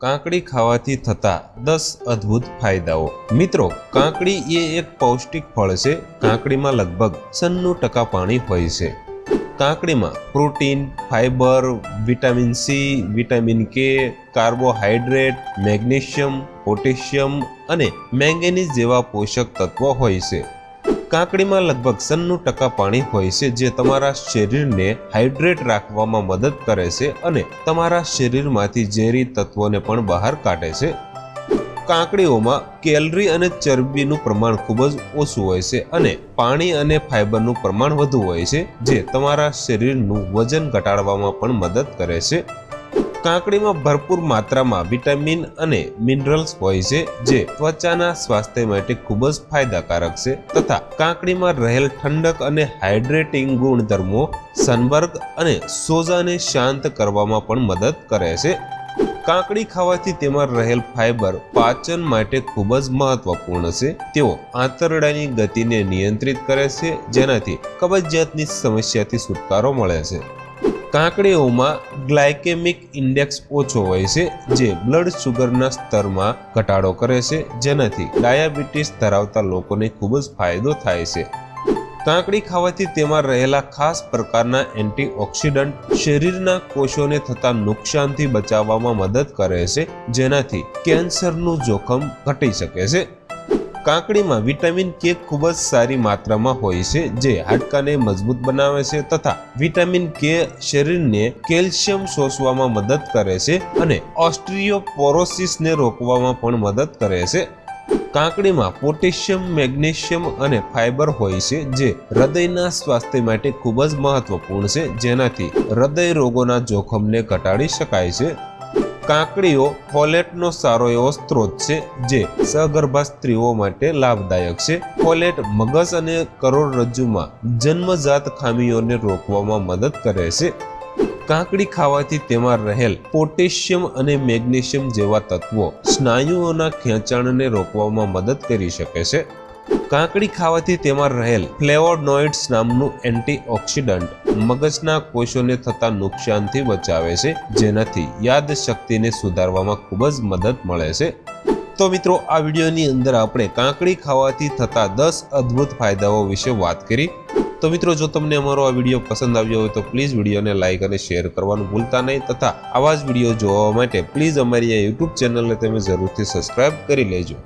કાકડી ખાવાથી થતા દસ અદ્ભુત ફાયદાઓ. મિત્રો, કાંકડી એ એક પૌષ્ટિક ફળ છે. કાંકડીમાં લગભગ સન્નું ટકા પાણી હોય છે. કાંકડીમાં protein fibre vitamin C, vitamin K, carbohydrate, magnesium, potassium અને મેંગેનીઝ જેવા પોષક તત્વો હોય છે. કાકડીમાં લગભગ સન્નું ટકા પાણી હોય છે, જે તમારા શરીરને હાઇડ્રેટ રાખવામાં મદદ કરે છે અને તમારા શરીરમાંથી ઝેરી તત્વોને પણ બહાર કાઢે છે. કાકડીઓમાં કેલરી અને ચરબીનું પ્રમાણ ખૂબ જ ઓછું હોય છે અને પાણી અને ફાઇબરનું પ્રમાણ વધુ હોય છે, જે તમારા શરીરનું વજન ઘટાડવામાં પણ મદદ કરે છે. કાકડીમાં ભરપૂર માત્રામાં વિટામિન અને મિનરલ્સ હોય છે, જે ત્વચાના સ્વાસ્થ્ય માટે ખૂબ જ ફાયદાકારક છે તથા કાકડીમાં રહેલ ઠંડક અને હાઇડ્રેટિંગ ગુણધર્મો સનબર્ગ અને સોજાને શાંત કરવામાં પણ મદદ કરે છે. કાકડી ખાવાથી તેમાં રહેલ ફાઇબર પાચન માટે ખૂબ જ મહત્વપૂર્ણ છે. તેઓ આંતરડાની ગતિને નિયંત્રિત કરે છે, જેનાથી કબજિયાતની સમસ્યાથી છુટકારો મળે છે. કાકડીઓમાં ગ્લાયકેમિક ઇન્ડેક્સ ઓછો હોય છે, જે બ્લડ શુગરના સ્તરમાં ઘટાડો કરે છે, જેનાથી ડાયાબિટીસ ધરાવતા લોકોને ખૂબ જ ફાયદો થાય છે. કાંકડી ખાવાથી તેમાં રહેલા ખાસ પ્રકારના એન્ટીઓક્સિડન્ટ શરીરના કોષોને થતા નુકસાનથી બચાવવામાં મદદ કરે છે, જેનાથી કેન્સરનું જોખમ ઘટી શકે છે. કાકડીમાં વિટામિન કે ખૂબ જ સારી માત્રામાં હોય છે, જે હાડકાને મજબૂત બનાવે છે તથા વિટામિન કે શરીરને કેલ્શિયમ શોષવામાં મદદ કરે છે અને ઓસ્ટ્રિયોપોરોસિસને રોકવામાં પણ મદદ કરે છે. કાંકડીમાં પોટેશિયમ, મેગ્નેશિયમ અને ફાઇબર હોય છે, જે હૃદયના સ્વાસ્થ્ય માટે ખૂબ જ મહત્વપૂર્ણ છે, જેનાથી હૃદય રોગોના જોખમને ઘટાડી શકાય છે. કાકડીઓ ફોલેટનો સારો એવો સ્ત્રોત છે, જે સગર્ભા સ્ત્રીઓ માટે લાભદાયક છે. ફોલેટ મગજ અને કરોડરજ્જુમાં જન્મજાત ખામીઓને રોકવામાં મદદ કરે છે. કાંકડી ખાવાથી તેમાં રહેલ પોટેશિયમ અને મેગ્નેશિયમ જેવા તત્વો સ્નાયુઓના ખેંચાણને રોકવામાં મદદ કરી શકે છે. કાકડી ખાવાથી તેમાં રહેલ ફ્લેવોનોઇડ્સ નામનું એન્ટીઓક્સિડન્ટ મગજના કોષોને થતા નુકસાનથી બચાવે છે, જેનાથી યાદશક્તિને સુધારવામાં ખૂબ જ મદદ મળે છે. તો મિત્રો, આ વિડીયોની અંદર આપણે કાંકડી ખાવાથી થતા દસ અદ્ભુત ફાયદાઓ વિશે વાત કરી. તો મિત્રો, જો તમને અમારો આ વીડિયો પસંદ આવ્યો હોય તો પ્લીઝ વિડીયોને લાઇક અને શેર કરવાનું ભૂલતા નહીં તથા આવા જ વીડિયો જોવા માટે પ્લીઝ અમારી આ યુટ્યુબ ચેનલને તમે જરૂરથી સબસ્ક્રાઇબ કરી લેજો.